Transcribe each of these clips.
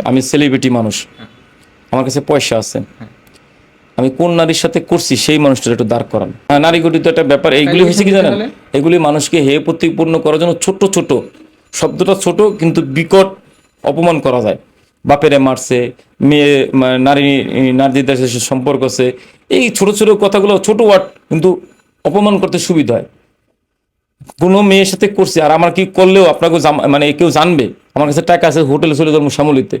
আমি সেলিব্রিটি মানুষ। আমার কাছে পয়সা আছে। আমি কোন নারীর সাথে করছি সেই মানুষটা একটু দাঁড় করান। হ্যাঁ, নারী গঠিত একটা ব্যাপার এইগুলি হয়েছে কি জানেন? এগুলি মানুষকে হে প্রতিপূর্ণ করার জন্য ছোট ছোট শব্দটা ছোট কিন্তু বিকট অপমান করা যায়। বাপেরে মারছে মেয়ে নারী নারীদের সাথে সম্পর্ক আছে। এই ছোট ছোট কথাগুলো ছোট ওয়ার্ড কিন্তু অপমান করতে সুবিধা হয়। কোনো মেয়ের সাথে করছি আর আমার কি করলেও আপনাকে মানে কেউ জানবে? আমার কাছে টাকা আছে, হোটেলে চলে যাব শ্যামলিতে।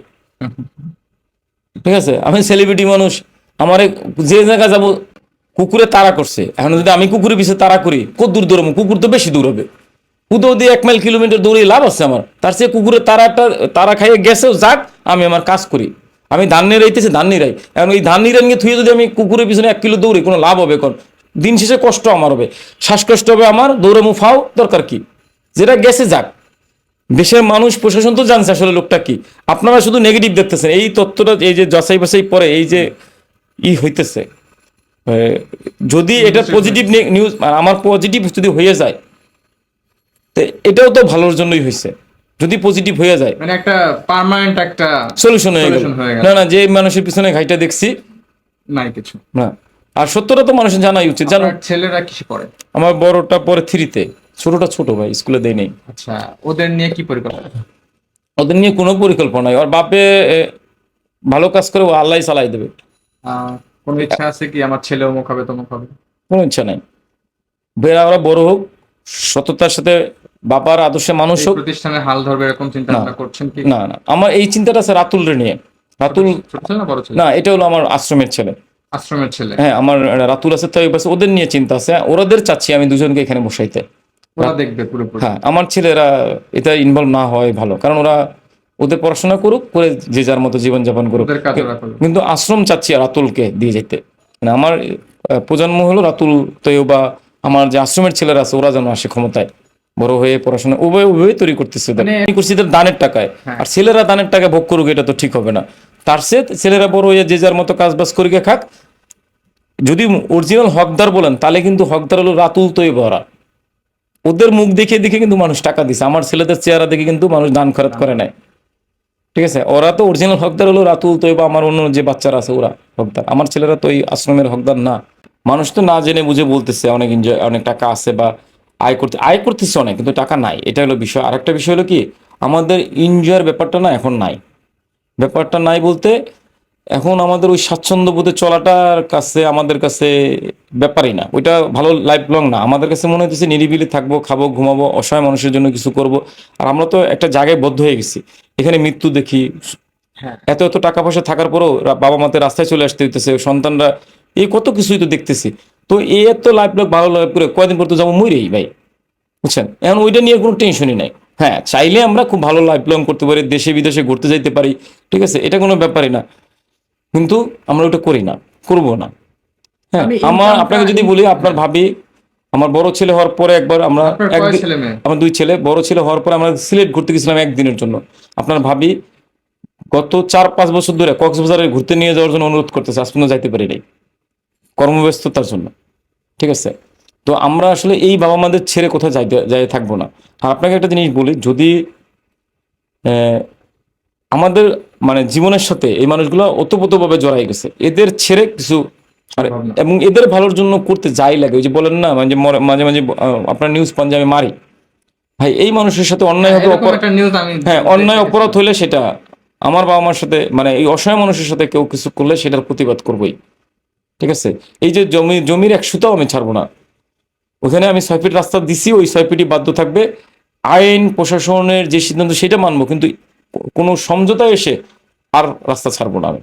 ঠিক আছে? আমি সেলিব্রিটি মানুষ, আমার যে জায়গায় যাব, কুকুরে তারা করছে। এখন যদি আমি কুকুরের পিছিয়ে তারা করি, কত দূর দৌড়াবো? কুকুর তো বেশি দূর হবে। কুদো দিয়ে এক মাইল কিলোমিটার দৌড়ে লাভ আছে আমার। তার চেয়ে কুকুরের তারাটা তারা খাইয়ে গেছেও যাক, আমি আমার কাজ করি। আমি ধান নিয়ে রাইতেছি, ধান নিয়ে রাই। এখন এই ধান নিয়ে নিয়ে থুয়ে যদি আমি কুকুরের পিছনে এক কিলো দৌড়ি, কোনো লাভ হবে কোন? দিন শেষে কষ্ট আমার হবে। শ্বাসকষ্ট হবে আমার, দৌড়ে মুফাও, দরকার কি? যেটা গেছে যাক। দেশের মানুষ প্রশাসন তো জানছে আসলে লোকটা কি। আপনারা শুধু নেগেটিভ দেখতেছেন। এই তথ্যটা এই যে যাচাই বাছাই পরে এই যে ই হইতেছে। যদি এটা পজিটিভ নিউজ আমার পজিটিভ যদি হয়ে যায় তো এটাও তো ভালোর জন্যই হয়েছে যদি পজিটিভ হয়ে যায় মানে একটা পার্মানেন্ট একটা সলিউশন হয়ে হয়ে গেল। না না যে মানুষের পিছনে ঘাইটা দেখছি নাই কিছু। না। আর সত্যটা তো মানুষের জানাই উচিত। জানো ছেলেরা কিসে পড়ে? আমার বড়টা পরে থ্রিতে ছোটটা ছোট ভাই স্কুলে দেয় নেই। আচ্ছা ওদের নিয়ে কি পরিকল্পনা? ওদের নিয়ে কোনো পরিকল্পনা নাই। আর বাপে ভালো কাজ করে ও আল্লাহ চালাই দেবে। কোনো ইচ্ছা আছে কি আমার ছেলেও মুখ হবে তমুক হবে? কোনো ইচ্ছা নাই। বেরা ওরা বড় হোক সততার সাথে বাবার আদর্শে মানুষ হোক। প্রতিষ্ঠানের হাল ধরবে এরকম চিন্তা ভাবনা করছেন কি? না না। আমার এই চিন্তাটা আছে রাতুল রে নিয়ে। রাতুল ছেলে না বড় ছেলে? না এটা হলো আমার আশ্রমের ছেলে। আশ্রমের ছেলে। হ্যাঁ আমার রাতুল আছে তাই ওদের নিয়ে চিন্তা আছে। ওরাদের চাচ্ছি আমি দুজনকে এখানে বসাইতে। ওরা দেখবে পুরোপুরি। হ্যাঁ আমার ছেলেরা এটা ইনভলভ না হয় ভালো। কারণ ওরা ওদের পড়াশোনা করুক করে যে যার মতো জীবনযাপন করুক। কিন্তু আশ্রম চাচ্ছি রাতুলকে দিয়ে যেতে। মানে আমার প্রজন্ম হলো রাতুল তৈব বা আমার যে আশ্রমের ছেলেরা আছে ওরা যেন আসে ক্ষমতায়। বড় হয়ে পড়াশোনা উভয় উভয় তৈরি করতেছে। মানে- করছি দানের টাকায়। হ্যাঁ। আর ছেলেরা দানের টাকা ভোগ করুক এটা তো ঠিক হবে না। তার সে ছেলেরা বড় হয়ে যে যার মতো কাজ বাজ করিকে খাক। যদি অরিজিনাল হকদার বলেন তাহলে কিন্তু হকদার হলো রাতুল তৈব ওরা। ওদের মুখ দেখে দেখে কিন্তু মানুষ টাকা দিছে। আমার ছেলেদের চেহারা দেখে কিন্তু মানুষ দান খরচ করে নাই। ঠিক আছে? ওরা তো অরিজিনাল হকদার হলো রাতুল তৈবা আমার অন্য যে বাচ্চারা আছে ওরা হকদার। আমার ছেলেরা তো ওই আশ্রমের হকদার না। মানুষ তো না জেনে বুঝে বলতেছে অনেক এনজয় অনেক টাকা আছে বা আয় করতে, আয় করতেছে অনেক, কিন্তু টাকা নাই। এটা হলো বিষয়। আরেকটা বিষয় হলো কি? আমাদের এনজয়ের ব্যাপারটা না এখন নাই। ব্যাপারটা নাই বলতে এখন আমাদের ওই স্বাচ্ছন্দ্য বোধে চলাটার কাছে আমাদের কাছে ব্যাপারই না। ওইটা ভালো লাইফ লং না। আমাদের কাছে মনে হচ্ছে নিরিবিলি থাকব খাব ঘুমাবো অসহায় মানুষের জন্য কিছু করব। আর আমরা তো একটা জায়গায় বদ্ধ হয়ে গেছি। এখানে মৃত্যু দেখি। হ্যাঁ। এত এত টাকা পয়সা থাকার পরেও বাবা মাতে রাস্তায় চলে আসতে হইতেছে সন্তানরা এই কত কিছুই তো দেখতেছি। তো এই এত লাইফ লাইফ ভালো লাইফ করে কয়দিন পর তো যাব মরেই ভাই। বুঝছেন? এখন ওইটা নিয়ে কোনো টেনশনই নাই। হ্যাঁ চাইলে আমরা খুব ভালো লাইফ লং করতে পারি দেশে বিদেশে ঘুরতে যাইতে পারি। ঠিক আছে? এটা কোনো ব্যাপারই না। কিন্তু আমরা ওটা করি না করব না। হ্যাঁ আমার আপনাকে যদি বলি আপনার ভাবি আমার বড় ছেলে হওয়ার পরে একবার আমরা আমার দুই ছেলে বড় ছেলে হওয়ার পরে আমরা সিলেট ঘুরতে গেছিলাম একদিনের জন্য। আপনার ভাবি গত চার পাঁচ বছর ধরে কক্সবাজারে ঘুরতে নিয়ে যাওয়ার জন্য অনুরোধ করতেছে আজ পর্যন্ত যাইতে পারি নাই। কর্মব্যস্ততার জন্য। ঠিক আছে? তো আমরা আসলে এই বাবা মাদের ছেড়ে কোথাও যাইতে যাই থাকব না। আর আপনাকে একটা জিনিস বলি যদি আহ, আমাদের মানে জীবনের সাথে এই মানুষগুলো ওতপ্রোতভাবে জড়াই গেছে। এদের ছেড়ে কিছু আর এবং এদের ভালোর জন্য করতে যাই লাগে। ওই যে বলেন না মানে মাঝে মাঝে আপনার নিউজ যে মারি। ভাই এই মানুষের সাথে অন্যায় হবে হ্যাঁ অন্যায় অপরাধ হইলে সেটা আমার বাবা মার সাথে মানে এই অসহায় মানুষের সাথে কেউ কিছু করলে সেটার প্রতিবাদ করবই। ঠিক আছে? এই যে জমি জমির এক সুতাও আমি ছাড়বো না। ওখানে আমি ছয় ফিট রাস্তা দিছি ওই ছয় ফিটই বাধ্য থাকবে। আইন প্রশাসনের যে সিদ্ধান্ত সেটা মানবো। কিন্তু কোনো সমঝোতা এসে আর রাস্তা ছাড়বো না আমি।